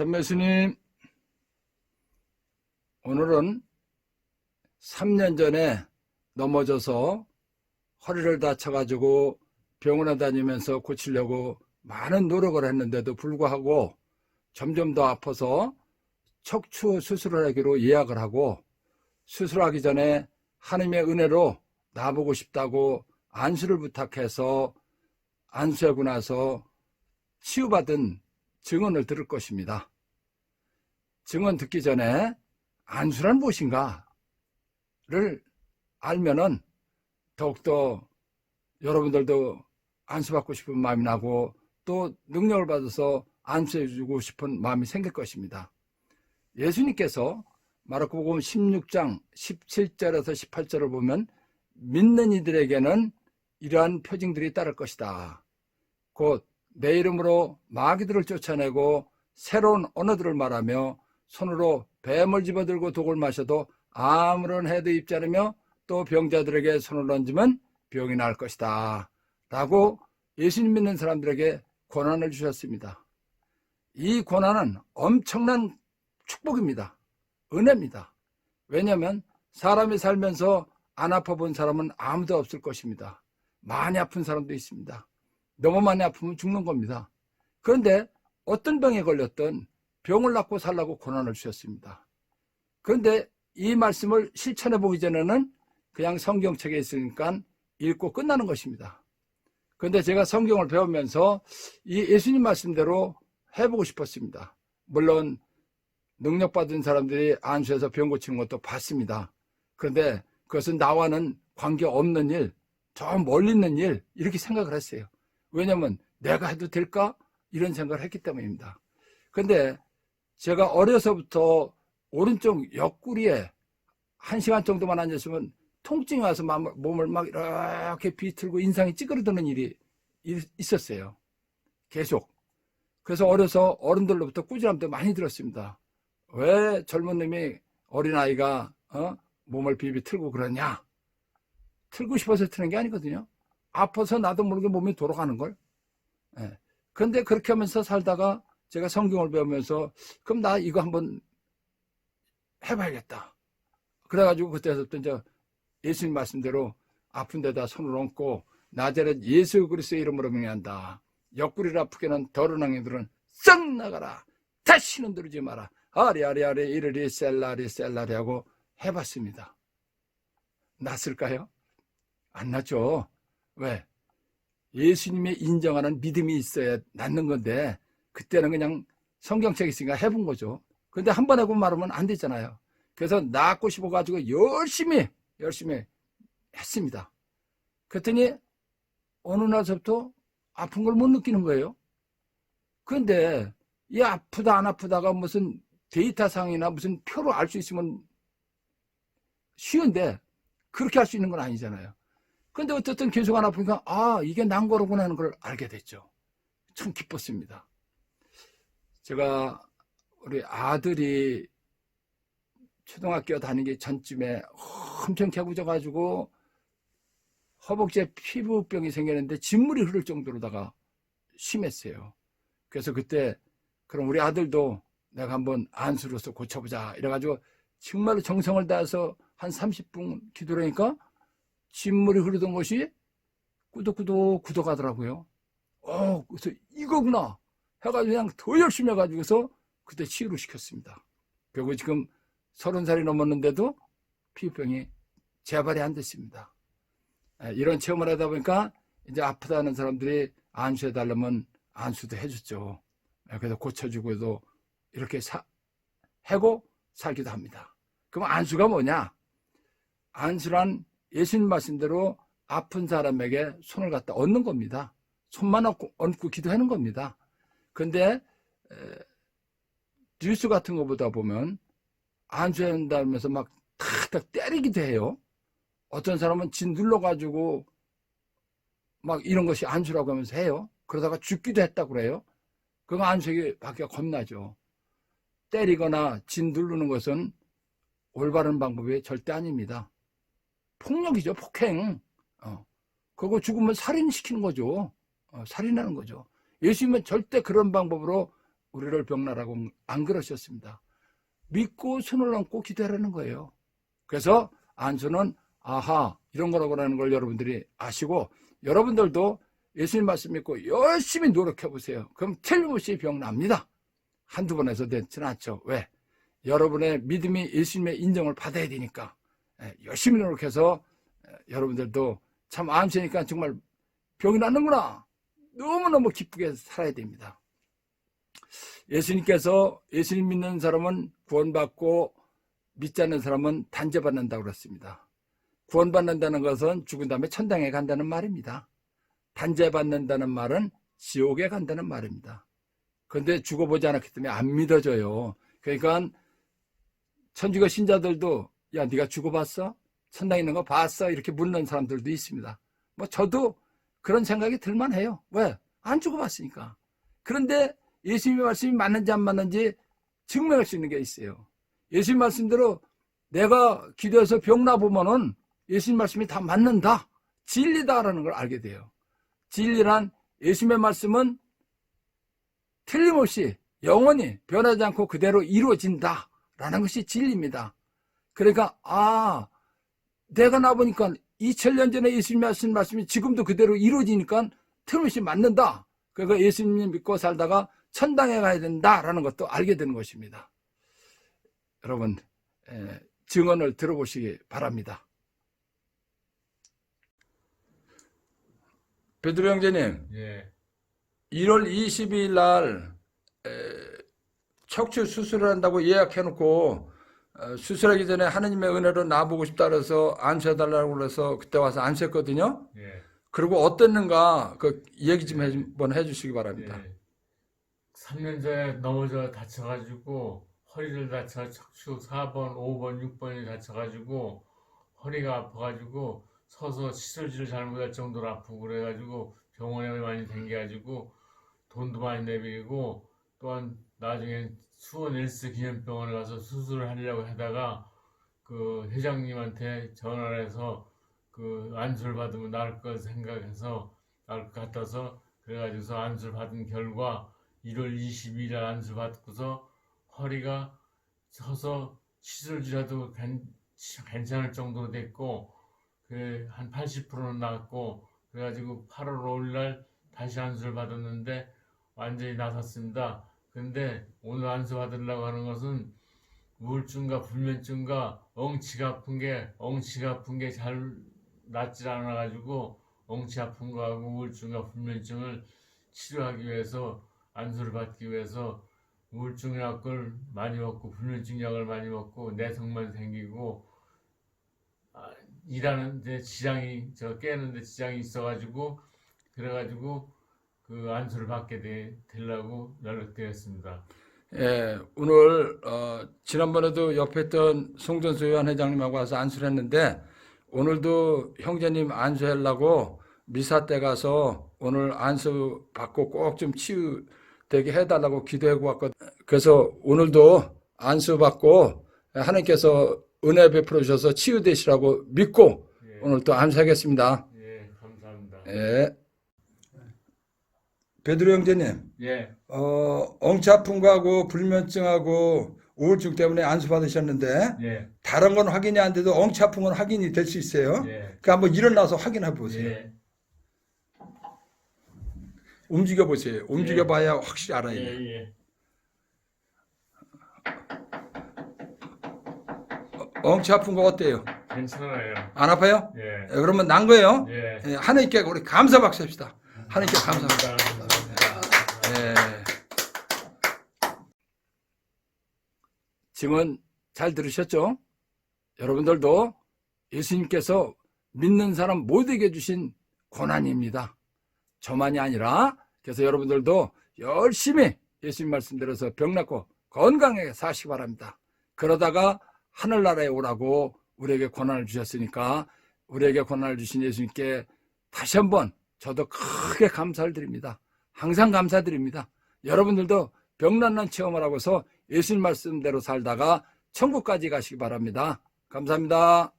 전매수님, 오늘은 3년 전에 넘어져서 허리를 다쳐가지고 병원에 다니면서 고치려고 많은 노력을 했는데도 불구하고 점점 더 아파서 척추 수술을 하기로 예약을 하고 수술하기 전에 하나님의 은혜로 나보고 싶다고 안수를 부탁해서 안수하고 나서 치유받은 증언을 들을 것입니다. 증언 듣기 전에 안수란 무엇인가를 알면은 더욱더 여러분들도 안수받고 싶은 마음이 나고 또 능력을 받아서 안수해주고 싶은 마음이 생길 것입니다. 예수님께서 마르코복음 16장 17절에서 18절을 보면 믿는 이들에게는 이러한 표징들이 따를 것이다. 곧 내 이름으로 마귀들을 쫓아내고 새로운 언어들을 말하며 손으로 뱀을 집어들고 독을 마셔도 아무런 해도 입지 않으며 또 병자들에게 손을 얹으면 병이 나을 것이다. 라고 예수님 믿는 사람들에게 권한을 주셨습니다. 이 권한은 엄청난 축복입니다. 은혜입니다. 왜냐하면 사람이 살면서 안 아파 본 사람은 아무도 없을 것입니다. 많이 아픈 사람도 있습니다. 너무 많이 아프면 죽는 겁니다. 그런데 어떤 병에 걸렸든 병을 낫고 살라고 권한을 주셨습니다. 그런데 이 말씀을 실천해 보기 전에는 그냥 성경책에 있으니까 읽고 끝나는 것입니다. 그런데 제가 성경을 배우면서 이 예수님 말씀대로 해보고 싶었습니다. 물론 능력받은 사람들이 안수해서 병 고치는 것도 봤습니다. 그런데 그것은 나와는 관계없는 일, 저 멀리 있는 일 이렇게 생각을 했어요. 왜냐하면 내가 해도 될까? 이런 생각을 했기 때문입니다. 그런데 제가 어려서부터 오른쪽 옆구리에 한 시간 정도만 앉았으면 통증이 와서 몸을 막 이렇게 비틀고 인상이 찌그러드는 일이 있었어요. 계속. 그래서 어려서 어른들로부터 꾸지람도 많이 들었습니다. 왜 젊은 놈이 어린아이가 어? 몸을 비비 틀고 그러냐? 틀고 싶어서 트는 게 아니거든요. 아파서 나도 모르게 몸이 돌아가는 걸. 예. 그런데 그렇게 하면서 살다가 제가 성경을 배우면서 그럼 나 이거 한번 해봐야겠다. 그래가지고 그때부터 이제 예수님 말씀대로 아픈 데다 손을 얹고 나자렛 예수 그리스도의 이름으로 명한다. 옆구리를 아프게 는 더러운 행위들은 썩 나가라. 다시는 누르지 마라. 아리 아리 아리 이르리 셀라리 셀라리 하고 해봤습니다. 낫을까요? 안 낫죠. 왜? 예수님의 인정하는 믿음이 있어야 낫는 건데 그때는 그냥 성경책에 있으니까 해본 거죠. 근데 한 번 해고 말하면 안 되잖아요. 그래서 낫고 싶어가지고 열심히 열심히 했습니다. 그랬더니 어느 날서부터 아픈 걸 못 느끼는 거예요. 그런데 이 아프다 안 아프다가 무슨 데이터상이나 무슨 표로 알 수 있으면 쉬운데 그렇게 할 수 있는 건 아니잖아요. 근데 어쨌든 계속 안 아프니까 아 이게 난 거로구나 하는 걸 알게 됐죠. 참 기뻤습니다. 제가 우리 아들이 초등학교 다니기 전쯤에 엄청 개구져가지고 허벅지에 피부병이 생겼는데 진물이 흐를 정도로다가 심했어요. 그래서 그때 그럼 우리 아들도 내가 한번 안수로서 고쳐보자 이래가지고 정말로 정성을 다해서 한 30분 기도를 하니까 진물이 흐르던 것이 꾸덕꾸덕 굳어가더라고요. 어, 그래서 이거구나 해가지고 그냥 더 열심히 해가지고서 그때 치유를 시켰습니다. 결국 지금 서른 살이 넘었는데도 피부병이 재발이 안 됐습니다. 이런 체험을 하다 보니까 이제 아프다는 사람들이 안수해 달라면 안수도 해줬죠. 그래서 고쳐주고도 이렇게 사, 해고 살기도 합니다. 그럼 안수가 뭐냐? 안수란 예수님 말씀대로 아픈 사람에게 손을 갖다 얹는 겁니다. 손만 얹고, 얹고 기도하는 겁니다. 근데 뉴스 같은 거 보다 보면 안수한다면서 막 탁탁 때리기도 해요. 어떤 사람은 진 눌러가지고 막 이런 것이 안수라고 하면서 해요. 그러다가 죽기도 했다고 그래요. 그거 안수에게 받기가 겁나죠. 때리거나 진 누르는 것은 올바른 방법이 절대 아닙니다. 폭력이죠, 폭행. 어. 그거 죽으면 살인시키는 거죠. 어, 살인하는 거죠. 예수님은 절대 그런 방법으로 우리를 병나라고 안 그러셨습니다. 믿고 손을 얹고 기도하라는 거예요. 그래서 안수는 아하 이런 거라고라는 걸 여러분들이 아시고 여러분들도 예수님 말씀 믿고 열심히 노력해 보세요. 그럼 틀림없이 병 납니다. 한두 번 해서 되진 않죠. 왜? 여러분의 믿음이 예수님의 인정을 받아야 되니까 예, 열심히 노력해서 예, 여러분들도 참 안수니까 정말 병이 나는구나. 너무너무 기쁘게 살아야 됩니다. 예수님께서 예수님 믿는 사람은 구원받고 믿지 않는 사람은 단죄받는다고 그랬습니다. 구원받는다는 것은 죽은 다음에 천당에 간다는 말입니다. 단죄받는다는 말은 지옥에 간다는 말입니다. 그런데 죽어보지 않았기 때문에 안 믿어져요. 그러니까 천주교 신자들도 야 네가 죽어봤어? 천당에 있는 거 봤어? 이렇게 묻는 사람들도 있습니다. 뭐 저도 그런 생각이 들만 해요. 왜? 안 죽어봤으니까. 그런데 예수님의 말씀이 맞는지 안 맞는지 증명할 수 있는 게 있어요. 예수님 말씀대로 내가 기도해서 병나 보면은 예수님 말씀이 다 맞는다. 진리다라는 걸 알게 돼요. 진리란 예수님의 말씀은 틀림없이 영원히 변하지 않고 그대로 이루어진다라는 것이 진리입니다. 그러니까 아 내가 나보니까 2000년 전에 예수님이 하신 말씀이 지금도 그대로 이루어지니까 틀림없이 맞는다. 그러니까 예수님 믿고 살다가 천당에 가야 된다라는 것도 알게 되는 것입니다. 여러분 에, 증언을 들어보시기 바랍니다. 베드로 형제님, 예, 1월 22일 날 에, 척추 수술을 한다고 예약해놓고 어, 수술하기 전에 하느님의 은혜로 나보고 싶다 그래서 안수해달라고 그래서 그때 와서 안수했거든요. 예, 그리고 어땠는가 그 얘기 좀 해- 한번 해주시기 바랍니다. 예. 3년 전에 넘어져 다쳐가지고 허리를 다쳐 척추 4번, 5번, 6번이 다쳐가지고 허리가 아파가지고 서서 시술지를 잘못할 정도로 아프고 그래가지고 병원에 많이 댕겨가지고 돈도 많이 내비고 또한 나중에 수원 일스 기념병원에 가서 수술을 하려고 하다가 그 회장님한테 전화를 해서 그 안수를 받으면 나을 것 생각해서 나을 것 같아서 그래가지고서 안수를 받은 결과 1월 22일 날 안수 받고서 허리가 서서 시술지라도 괜- 괜찮을 정도로 됐고 그한 80%는 나았고 그래가지고 8월 5일 날 다시 안수를 받았는데 완전히 나섰습니다. 근데 오늘 안수 받으려고 하는 것은 우울증과 불면증과 엉치가 아픈 게 엉치가 아픈 게 잘 낫질 않아 가지고 엉치 아픈 거하고 우울증과 불면증을 치료하기 위해서 안수를 받기 위해서 우울증 약을 많이 먹고 불면증 약을 많이 먹고 내성만 생기고 아, 일하는데 지장이 저 깨는데 지장이 있어가지고 그래가지고 그 안수를 받게 되, 되려고 연락드렸습니다. 예, 오늘 어, 지난번에도 옆에 있던 송전수 의원 회장님하고 와서 안수를 했는데 오늘도 형제님 안수하려고 미사 때 가서 오늘 안수 받고 꼭 좀 치유되게 해달라고 기도하고 왔거든. 그래서 오늘도 안수 받고 하나님께서 은혜 베풀어 주셔서 치유되시라고 믿고 예, 오늘 또 안수하겠습니다. 예, 감사합니다. 예. 베드로 형제님. 예, 어, 거하고 불면증하고 우울증 때문에 안수 받으셨는데 예, 다른 건 확인이 안 돼도 건 확인이 될 수 있어요. 예, 그러니까 한번 일어나서 확인해 보세요. 예, 움직여 보세요. 움직여 봐야 확실히 알아요. 예, 예. 엉치 아픈 거 어때요? 괜찮아요. 안 아파요? 예, 예, 그러면 난 거예요. 예. 예, 하나님께 우리 감사 박수 합시다. 하나님께 감사합니다. 감사합니다. 예. 지금 잘 들으셨죠? 여러분들도 예수님께서 믿는 사람 모두에게 주신 고난입니다. 저만이 아니라 그래서 여러분들도 열심히 예수님 말씀대로서 병 낫고 건강하게 사시기 바랍니다. 그러다가 하늘나라에 오라고 우리에게 고난을 주셨으니까 우리에게 고난을 주신 예수님께 다시 한번 저도 크게 감사를 드립니다. 항상 감사드립니다. 여러분들도 병난난 체험을 하고서 예수님 말씀대로 살다가 천국까지 가시기 바랍니다. 감사합니다.